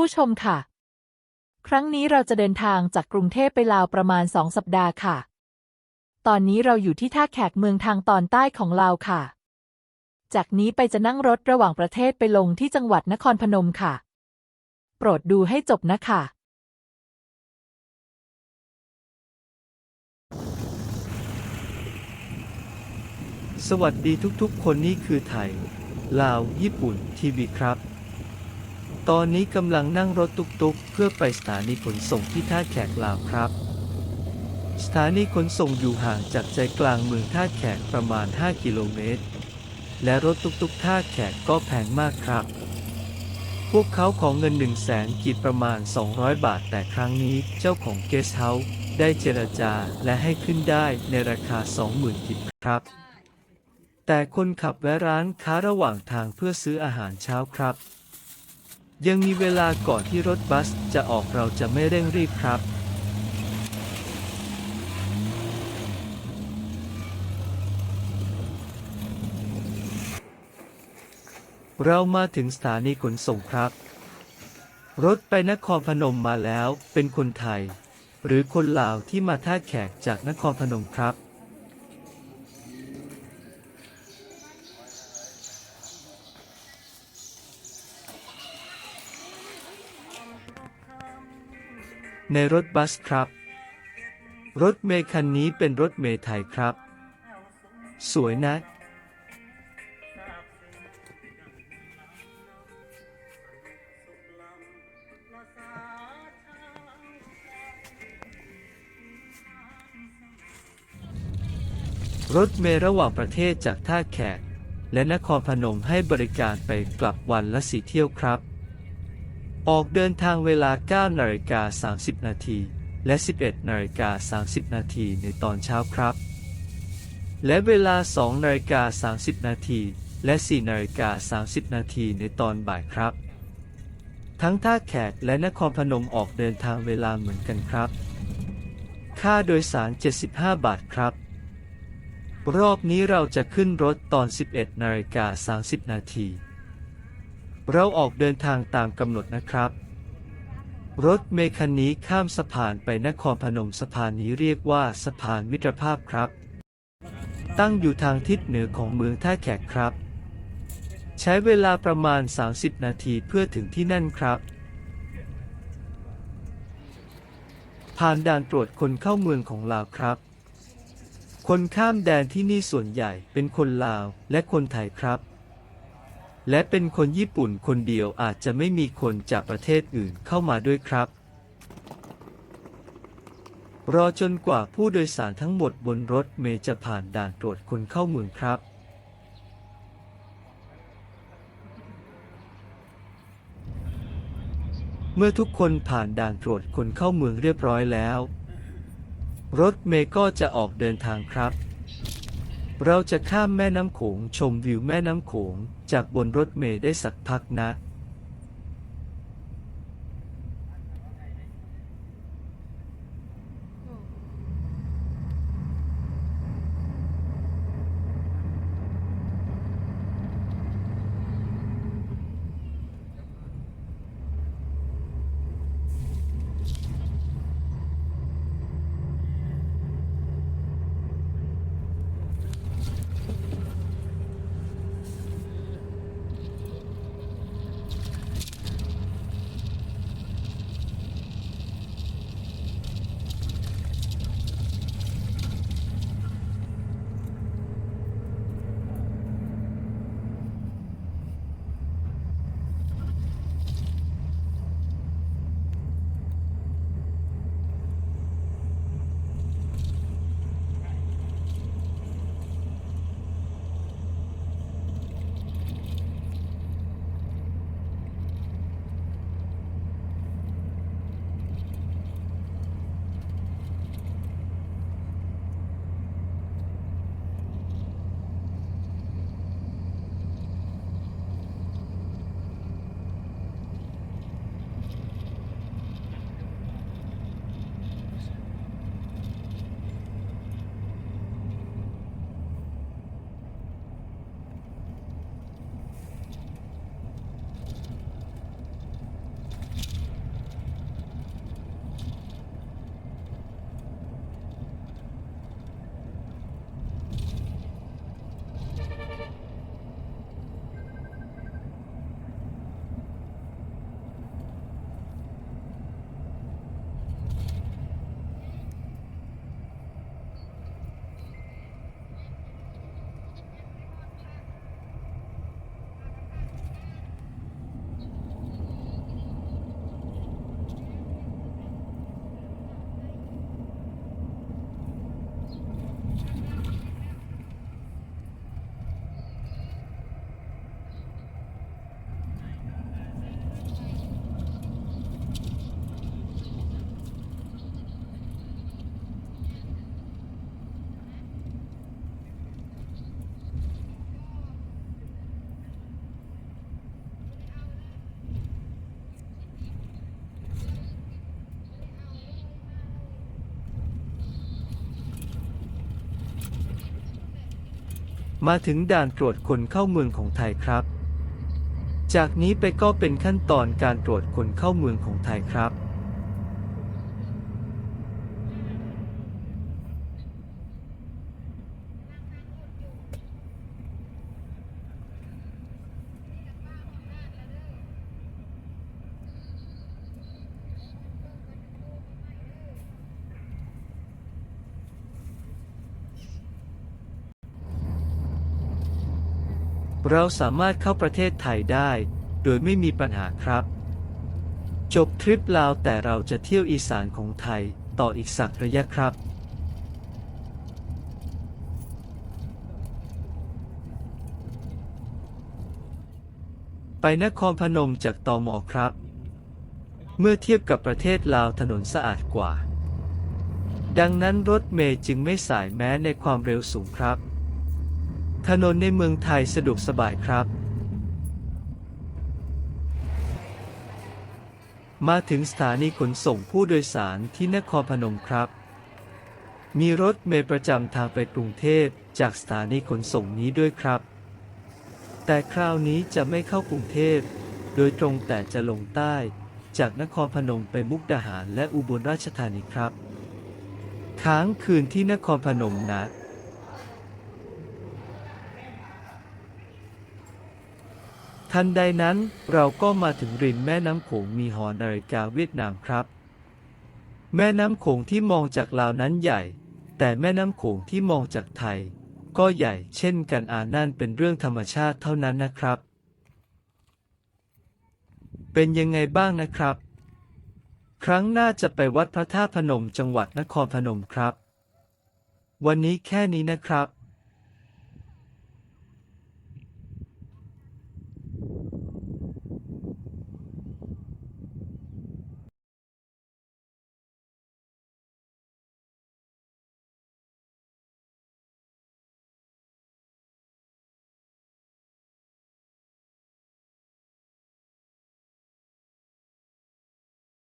ผู้ชมค่ะ ครั้งนี้เราจะเดินทางจากกรุงเทพไปลาวประมาณสองสัปดาห์ค่ะ ตอนนี้เราอยู่ที่ท่าแขกเมืองทางตอนใต้ของลาวค่ะ จากนี้ไปจะนั่งรถระหว่างประเทศไปลงที่จังหวัดนครพนมค่ะ โปรดดูให้จบนะคะสวัสดีทุกๆ คนนี่คือไทย ลาว ญี่ปุ่น ทีวีครับ ตอนนี้กำลังนั่งรถตุกๆ เพื่อไปสถานีขนส่งที่ท่าแขกลาวครับ สถานีขนส่งอยู่ห่างจากใจกลางเมืองท่าแขกประมาณ 5 กิโลเมตร และรถตุกๆ ท่าแขกก็แพงมากครับ พวกเขาของเงิน 1 0 0 0 0แสนกีบประมาณ 200 บาท แต่ครั้งนี้เจ้าของเกสเฮาส์ได้เจรจาและให้ขึ้นได้ในราคา 20,000กิบครับ แต่คนขับแวะร้านค้าระหว่างทางเพื่อซื้ออาหารเช้าครับ ยังมีเวลาก่อนที่รถบัสจะออกเราจะไม่เร่งรีบครับ เรามาถึงสถานีขนส่งครับ รถไปนครพนมมาแล้วเป็นคนไทย หรือคนลาวที่มาท่าแขกจากนครพนมครับ ในรถบัสครับ รถเมล์คันนี้เป็นรถเมล์ไทยครับ สวยนะ รถเมล์ระหว่างประเทศจากท่าแขก และนครพนมให้บริการไปกลับวันละสีเที่ยวครับ ออกเดินทางเวลา9นาฬิกา30 นาที และ 11นาฬิกา30 นาทีในตอนเช้าครับ และเวลา2นาฬิกา30 นาที และ 4นาฬิกา30 นาทีในตอนบ่ายครับ ทั้งท่าแขกและนครพนมออกเดินทางเวลาเหมือนกันครับ ค่าโดยสาร 75 บาทครับ รอบนี้เราจะขึ้นรถตอน 11นาฬิกา30 นาที เราออกเดินทางตามกำหนดนะครับ รถเมคันนี้ข้ามสะพานไปนครพนมสะพานนี้เรียกว่าสะพานมิตรภาพครับ ตั้งอยู่ทางทิศเหนือของเมืองท่าแขกครับ ใช้เวลาประมาณ 30 นาทีเพื่อถึงที่นั่นครับ ผ่านด่านตรวจคนเข้าเมืองของลาวครับ คนข้ามแดนที่นี่ส่วนใหญ่เป็นคนลาวและคนไทยครับ และเป็นคนญี่ปุ่นคนเดียวอาจจะไม่มีคนจากประเทศอื่นเข้ามาด้วยครับ รอจนกว่าผู้โดยสารทั้งหมดบนรถเมล์จะผ่านด่านตรวจคนเข้าเมืองครับเมื่อทุกคนผ่านด่านตรวจคนเข้าเมืองเรียบร้อยแล้ว รถเมย์ก็จะออกเดินทางครับ เราจะข้ามแม่น้ำโขงชมวิวแม่น้ำโขง จากบนรถเมย์ได้สักพักนะ มาถึงด่านตรวจคนเข้าเมืองของไทยครับ จากนี้ไปก็เป็นขั้นตอนการตรวจคนเข้าเมืองของไทยครับ เราสามารถเข้าประเทศไทยได้ โดยไม่มีปัญหาครับ จบทริปลาวแต่เราจะเที่ยวอีสานของไทยต่ออีกสักระยะครับไปนครพนมจากตอมอครับ เมื่อเทียบกับประเทศลาวถนนสะอาดกว่า ดังนั้นรถเมย์จึงไม่สายแม้ในความเร็วสูงครับ ถนนในเมืองไทยสะดวกสบายครับ มาถึงสถานีขนส่งผู้โดยสารที่นครพนมครับ มีรถเมล์ประจำทางไปกรุงเทพจากสถานีขนส่งนี้ด้วยครับ แต่คราวนี้จะไม่เข้ากรุงเทพโดยตรงแต่จะลงใต้ จากนครพนมไปมุกดาหารและอุบลราชธานีครับ ค้างคืนที่นครพนมนะ ทันใดนั้นเราก็มาถึงริมแม่น้ำโขงมีหอนาฬิกาเวียดนามครับ แม่น้ำโขงที่มองจากลาวนั้นใหญ่ แต่แม่น้ำโขงที่มองจากไทย ก็ใหญ่เช่นกันอานั่นเป็นเรื่องธรรมชาติเท่านั้นนะครับ เป็นยังไงบ้างนะครับ ครั้งหน้าจะไปวัดพระธาตุพนมจังหวัดนครพนมครับ วันนี้แค่นี้นะครับ